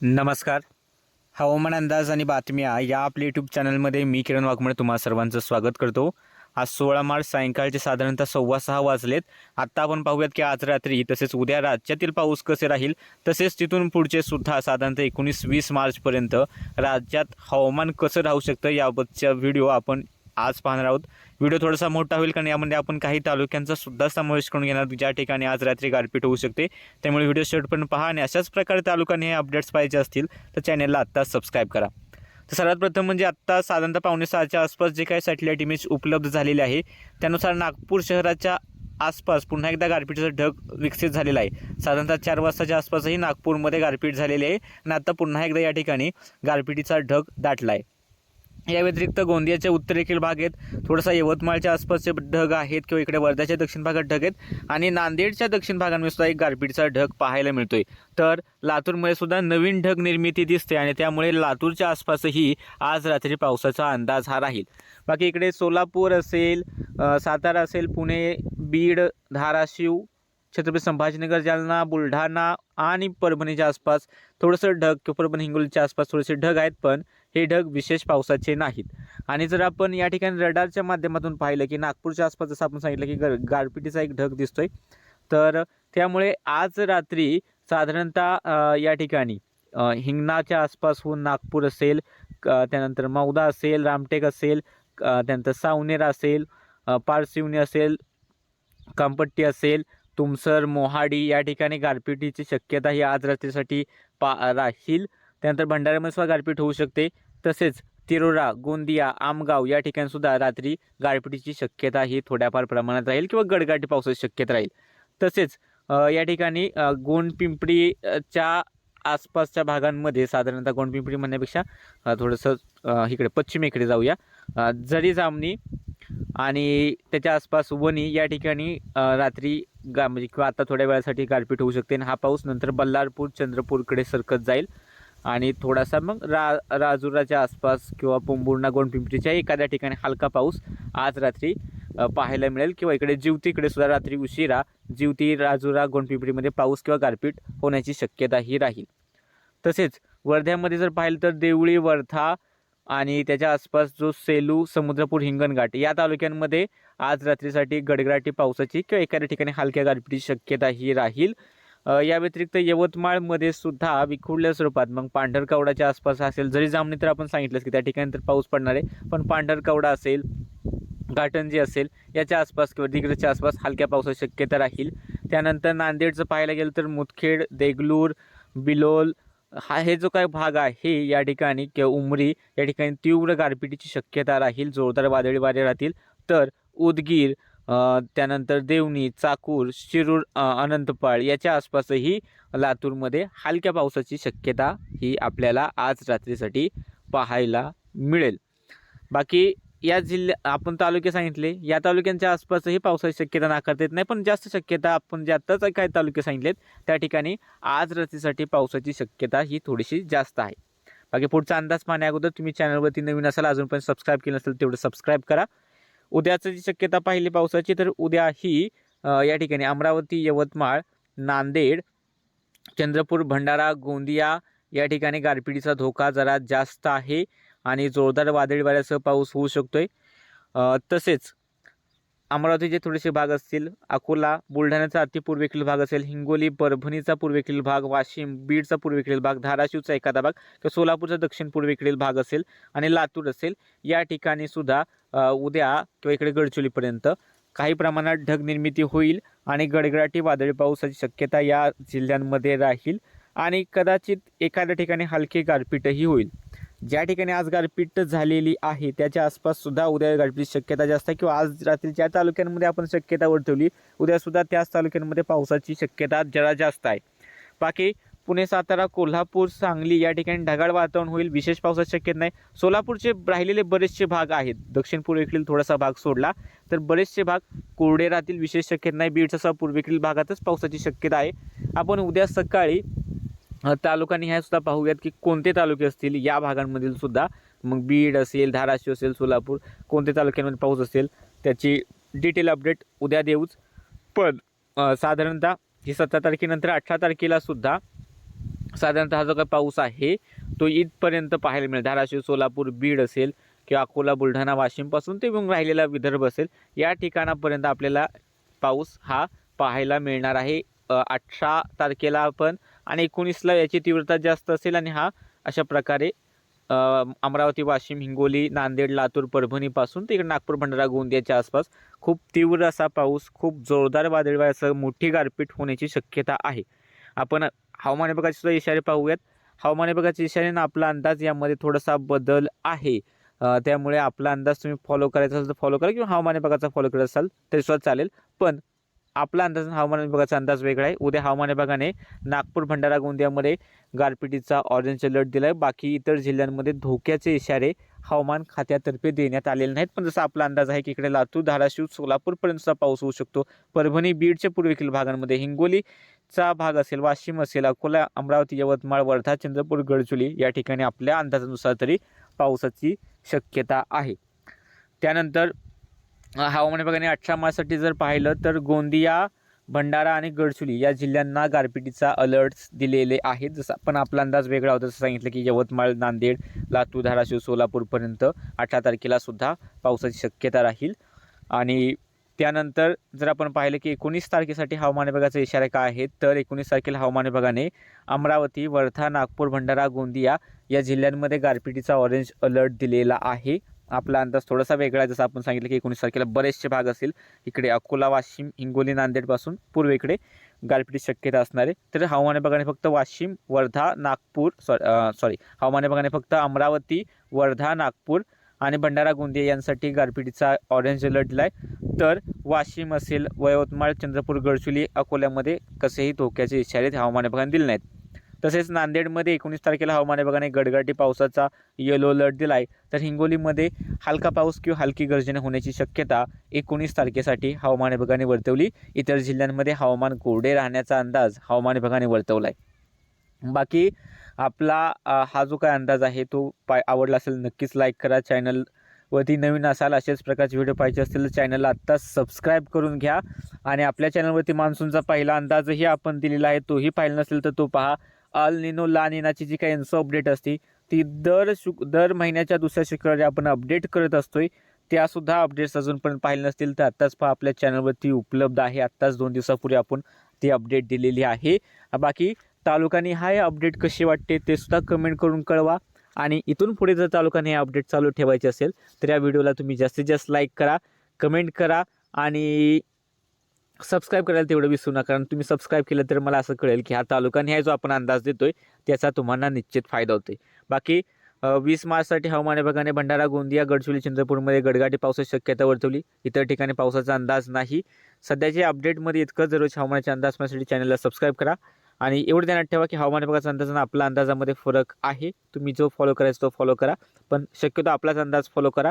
नमस्कार. हवामान अंदाज आणि बातम्या या आपल्या यूट्यूब चॅनलमध्ये मी किरण वाघमळे तुम्हा सर्वांचं स्वागत करतो. आज सोळा मार्च सायंकाळचे साधारणतः सव्वा सहा वाजलेत. आत्ता आपण पाहूयात की आज रात्री तसेच उद्या राज्यातील पाऊस कसे राहील तसेच तिथून पुढचे सुद्धा साधारणतः एकोणीस वीस मार्चपर्यंत राज्यात हवामान कसं राहू शकतं याबाबतचा व्हिडिओ आपण आज पाहणार आहोत. व्हिडिओ थोडासा मोठा होईल कारण यामध्ये आपण काही तालुक्यांचा सुद्धा समावेश करून घेणार. ज्या ठिकाणी आज रात्री गारपीट होऊ शकते. त्यामुळे व्हिडिओ शेवटपर्यंत पहा आणि अशाच प्रकारे तालुक्याने हे अपडेट्स पाहिजे असतील तर चॅनलला आत्ता सबस्क्राईब करा. तर सर्वात प्रथम म्हणजे आत्ता साधारणतः पावणे सहाच्या आसपास जे काही सॅटेलाईट इमेज उपलब्ध झालेले आहे त्यानुसार नागपूर शहराच्या आसपास पुन्हा एकदा गारपीटचा ढग विकसित झालेला आहे. साधारणतः चार वाजताच्या आसपासही नागपूरमध्ये गारपीट झालेली आहे आणि आता पुन्हा एकदा या ठिकाणी गारपिटीचा ढग दाटला आहे. या व्यतिरिक्त गोंदियाच्या उत्तरेकडील भागेत थोडासा यवतमाळच्या आसपासचे ढग आहेत किंवा इकडे वर्ध्याच्या दक्षिण भागात ढग आहेत. आणि नांदेडच्या दक्षिण भागांमध्ये सुद्धा एक गारपीटचा ढग पाहायला मिळतोय. तर लातूरमध्ये सुद्धा नवीन ढग निर्मिती दिसते आणि त्यामुळे लातूरच्या आसपासही आज रात्री पावसाचा अंदाज हा राहील. बाकी इकडे सोलापूर असेल सातारा असेल पुणे बीड धाराशिव छत्रपती संभाजीनगर जालना बुलढाणा आणि परभणीच्या आसपास थोडंसं ढग किंवा परभणी हिंगोलीच्या आसपास थोडेसे ढग आहेत पण हे ढग विशेष पावसाचे नाहीत. आणि जर आपण या ठिकाणी रडारच्या माध्यमातून पाहिलं की नागपूरच्या आसपास जसं आपण सांगितलं की गर गारपिटीचा एक ढग दिसतोय तर त्यामुळे आज रात्री साधारणतः या ठिकाणी हिंगणाच्या हिंगणाच्या आसपासहून नागपूर असेल क- त्यानंतर मौदा असेल रामटेक असेल त्यानंतर सावनेर असेल अ, पारशिवनी असेल कामपट्टी असेल तुमसर मोहाडी या ठिकाणी गारपिटीची शक्यता ही आज रात्रीसाठी पा राहील. त्यानंतर भंडाऱ्यामध्ये सुद्धा गारपीट होऊ शकते. तसेच तिरोरा गोंदिया आमगाव या ठिकाणी सुद्धा रात्री गारपिटीची शक्यता ही थोड्याफार प्रमाणात राहील किंवा गडगाटी पावसाची शक्यता राहील. तसेच या ठिकाणी गोंडपिंपरीच्या आसपासच्या भागांमध्ये साधारणतः गोंडपिंपरी म्हणण्यापेक्षा थोडंसं इकडे पश्चिमेकडे जाऊया. जरी जामणी आणि त्याच्या आसपास वणी या ठिकाणी रात्री गा म्हणजे किंवा आता थोड्या वेळासाठी गारपीट होऊ शकते. आणि हा पाऊस नंतर बल्लारपूर चंद्रपूरकडे सरकत जाईल. आणि थोडासा मग रा राजुराच्या आसपास किंवा पोंभुर्णा गोंडपिंपरीच्या एखाद्या ठिकाणी हलका पाऊस आज रात्री पाहायला मिळेल. किंवा इकडे जिवतीकडे सुद्धा रात्री उशिरा जिवती राजुरा गोंडपिंपरीमध्ये पाऊस किंवा गारपीट होण्याची शक्यताही राहील. तसेच वर्ध्यामध्ये जर पाहिलं तर देवळी वर्धा आणि त्याच्या आसपास जो सेलू समुद्रपूर हिंगणघाट या तालुक्यांमध्ये आज रात्रीसाठी गडगडाटी पावसाची किंवा एखाद्या ठिकाणी हलक्या गारपिटीची शक्यता ही राहील या व्यतिरिक्त यवतमाळमध्ये सुद्धा विखुरल्या स्वरूपात मग पांढरकवडाच्या आसपास असेल जरी जामणी तर आपण सांगितलंच की त्या ठिकाणी तर पाऊस पडणार आहे पण पांढरकवडा असेल घाटंजी असेल याच्या आसपास किंवा दिग्रजच्या आसपास हलक्या पावसाची शक्यता राहील. त्यानंतर नांदेडचं पाहायला गेलं तर मुदखेड देगलूर बिलोल हा हे जो काय भाग आहे या ठिकाणी किंवा उमरी या ठिकाणी तीव्र गारपिटीची शक्यता राहील जोरदार वादळी वारे राहतील. तर उदगीर त्यानंतर देवणी चाकूर शिरूर अनंतपाळ याच्या आसपासही लातूरमध्ये हलक्या पावसाची शक्यता ही आपल्याला आज रात्रीसाठी पाहायला मिळेल. बाकी या जिल्ह्या आपण तालुके सांगितले या तालुक्यांच्या आसपासही पावसाची शक्यता नाकारता येत नाही पण जास्त शक्यता आपण जे आत्ताच काही तालुके सांगितलेत त्या ठिकाणी आज रात्रीसाठी पावसाची शक्यता ही थोडीशी जास्त आहे. बाकी पुढचा अंदाज पाहण्या अगोदर तुम्ही चॅनलवरती नवीन असाल अजून पण सबस्क्राईब केलं नसेल तेवढं सबस्क्राईब करा. उद्याचं जी शक्यता पाहिली पावसाची तर उद्या ही या ठिकाणी अमरावती यवतमाळ नांदेड चंद्रपूर भंडारा गोंदिया या ठिकाणी गारपिटीचा धोका जरा जास्त आहे. आणि जोरदार वादळी वाऱ्यासह पाऊस होऊ शकतो आहे तसेच अमरावतीचे थोडेसे भाग असतील अकोला बुलढाण्याचा अतिपूर्वेकडील भाग असेल हिंगोली परभणीचा पूर्वेकडील भाग वाशिम बीडचा पूर्वेकडील भाग धाराशिवचा एखादा भाग किंवा सोलापूरचा दक्षिण पूर्वेकडील भाग असेल आणि लातूर असेल या ठिकाणी सुद्धा उद्या किंवा इकडे गडचिरोलीपर्यंत काही प्रमाणात ढग निर्मिती होईल आणि गडगडाटी वादळी पावसाची शक्यता या जिल्ह्यांमध्ये राहील आणि कदाचित एखाद्या ठिकाणी हलकी गारपीटही होईल. ज्या ठिकाणी आज गारपीट झालेली आहे त्याच्या आसपास सुद्धा उद्या गारपीटची शक्यता जास्त आहे किंवा आज रात्री ज्या तालुक्यांमध्ये आपण शक्यता वर्तवली उद्या सुद्धा त्याच तालुक्यांमध्ये पावसाची शक्यता जरा जास्त आहे. बाकी पुणे सातारा कोल्हापूर सांगली या ठिकाणी ढगाळ वातावरण होईल विशेष पावसाची शक्यता नाही. सोलापूरचे राहिलेले बरेचसे भाग आहेत. दक्षिण पूर्वेकडील थोडासा भाग सोडला तर बरेचसे भाग कोरडे राहतील विशेष शक्यता नाही. बीडचा पूर्वेकडील भागातच पावसाची शक्यता आहे. आपण उद्या सकाळी तालुकांनी ह्या सुद्धा पाहूयात की कोणते तालुके असतील या भागांमधील सुद्धा मग बीड असेल धाराशिव असेल सोलापूर कोणते तालुक्यांमध्ये पाऊस असेल त्याची डिटेल अपडेट उद्या देऊच. पण साधारणतः ही सतरा तारखेनंतर अठरा तारखेला सुद्धा साधारणतः हा जो काही पाऊस आहे तो इथपर्यंत पाहायला मिळेल. धाराशिव सोलापूर बीड असेल किंवा अकोला बुलढाणा वाशिमपासून ते मग राहिलेला विदर्भ असेल या ठिकाणापर्यंत आपल्याला पाऊस हा पाहायला मिळणार आहे. अठरा तारखेला आपण आणि एकोणीसला याची तीव्रता जास्त असेल आणि हा अशा प्रकारे अमरावती वाशिम हिंगोली नांदेड लातूर परभणीपासून ते इकडे नागपूर भंडारा गोंदियाच्या आसपास खूप तीव्र असा पाऊस खूप जोरदार वादळवायासह मोठी गारपीट होण्याची शक्यता आहे. आपण हवामान विभागाचे सुद्धा इशारे पाहूयात. हवामान विभागाच्या इशाऱ्यानं आपला अंदाज यामध्ये थोडासा बदल आहे. त्यामुळे आपला अंदाज तुम्ही फॉलो करायचा असेल तर फॉलो करा किंवा हवामान विभागाचा फॉलो करत असाल तरी सुद्धा चालेल. पण आपला अंदाज हवामान विभागाचा अंदाज वेगळा आहे. उद्या हवामान विभागाने नागपूर भंडारा गोंदियामध्ये गारपिटीचा ऑरेंज अलर्ट दिला आहे बाकी इतर जिल्ह्यांमध्ये धोक्याचे इशारे हवामान खात्यातर्फे देण्यात आलेले नाहीत. पण जसा आपला अंदाज आहे की इकडे लातूर धाराशिव सोलापूरपर्यंतचा पाऊस होऊ शकतो. परभणी बीडच्या पूर्वेकडील भागांमध्ये हिंगोलीचा भाग असेल वाशिम असेल अकोला अमरावती यवतमाळ वर्धा चंद्रपूर गडचुली या ठिकाणी आपल्या अंदाजानुसार तरी पावसाची शक्यता आहे. त्यानंतर हवामान विभागाने अठरा मार्चसाठी जर पाहिलं तर गोंदिया भंडारा आणि गडचुली या जिल्ह्यांना गारपिटीचा अलर्ट दिलेले आहेत. जसं पण आपला अंदाज वेगळा होता जसं सांगितलं की यवतमाळ नांदेड लातूर धाराशिव सोलापूरपर्यंत अठरा तारखेला सुद्धा पावसाची शक्यता राहील. आणि त्यानंतर जर आपण पाहिलं की एकोणीस तारखेसाठी हवामान विभागाचा इशारा काय आहे तर एकोणीस तारखेला हवामान विभागाने अमरावती वर्धा नागपूर भंडारा गोंदिया या जिल्ह्यांमध्ये गारपिटीचा ऑरेंज अलर्ट दिलेला आहे. आपला अंदाज थोडासा वेगळा आहे. जसं आपण सांगितलं की एकोणीस तारखेला बरेचसे भाग असतील. इकडे अकोला वाशिम हिंगोली नांदेडपासून पूर्वेकडे गारपिटीची शक्यता असणार. आहे तर हवामान विभागाने फक्त वाशिम वर्धा नागपूर सॉरी सॉरी हवामान विभागाने फक्त अमरावती वर्धा नागपूर आणि भंडारा गोंदिया यांसाठी गारपिटीचा ऑरेंज अलर्ट दिला आहे तर वाशिम असेल यवतमाळ चंद्रपूर गडचुली अकोल्यामध्ये कसेही धोक्याचे इशारे हवामान विभागाने दिले नाहीत. तसेच नांदेडमध्ये एकोणीस तारखेला हवामान विभागाने गडगडी पावसाचा येलो अलर्ट दिला आहे तर हिंगोलीमध्ये हलका पाऊस किंवा हलकी गर्जने होण्याची शक्यता एकोणीस तारखेसाठी हवामान विभागाने वर्तवली. इतर जिल्ह्यांमध्ये हवामान कोरडे राहण्याचा अंदाज हवामान विभागाने वर्तवला आहे बाकी आपला हा जो काय अंदाज आहे तो पाय आवडला असेल नक्कीच लाईक करा. चॅनल वरती नवीन असाल असेच प्रकारचे व्हिडिओ पाहिजे असतील तर चॅनलला आत्ताच सबस्क्राईब करून घ्या. आणि आपल्या चॅनलवरती मान्सूनचा पहिला अंदाजही आपण दिलेला आहे तोही पाहिला नसेल तर तो पहा. अल निनो ला निनाची जी काही यांचं अपडेट असते ती दर शुक दर महिन्याच्या दुसऱ्या शुक्रवारी आपण अपडेट करत असतोय. त्यासुद्धा अपडेट्स अजूनपर्यंत पाहिले नसतील तर आत्ताच पहा आपल्या चॅनलवरती उपलब्ध आहे. आत्ताच दोन दिवसापूर्वी आपण ती अपडेट दिलेली आहे. बाकी तालुकानी हाय अपडेट कसे वाटते ते सुद्धा कमेंट करून कळवा. आणि इथून पुढे जर तालुकाने हे अपडेट चालू ठेवायचे असेल तर या व्हिडिओला तुम्ही जास्तीत जास्त लाईक करा कमेंट करा आणि सबस्क्राईब करायला तेवढं विसरू नका. कारण तुम्ही सबस्क्राईब केलं तर मला असं कळेल की हा तालुकाने हा जो आपण अंदाज देतोय त्याचा तुम्हाला निश्चित फायदा होतोय. बाकी वीस मार्चसाठी हवामान विभागाने भंडारा गोंदिया गडचिरोली चंद्रपूरमध्ये गडगाटी पावसाची शक्यता वर्तवली. इतर ठिकाणी पावसाचा अंदाज नाही. सध्याच्या अपडेटमध्ये इतकंच दररोज हवामानाचे अंदाज पाहण्यासाठी चॅनलला सबस्क्राईब करा. आणि एवढं ध्यानात ठेवा की हवामान विभागाचा अंदाज आणि आपला अंदाजामध्ये फरक आहे. तुम्ही जो फॉलो करायचा तो फॉलो करा. पण शक्यतो आपलाच अंदाज फॉलो करा.